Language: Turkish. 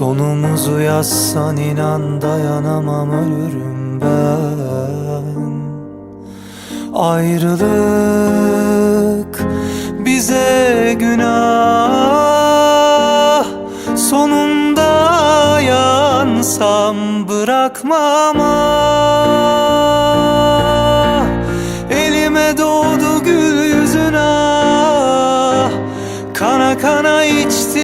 Sonumuzu yazsan inan dayanamam ölürüm ben. Ayrılık bize günah. Sonunda yansam bırakmam ah. Elime doğdu gül yüzün ah Kana kana içti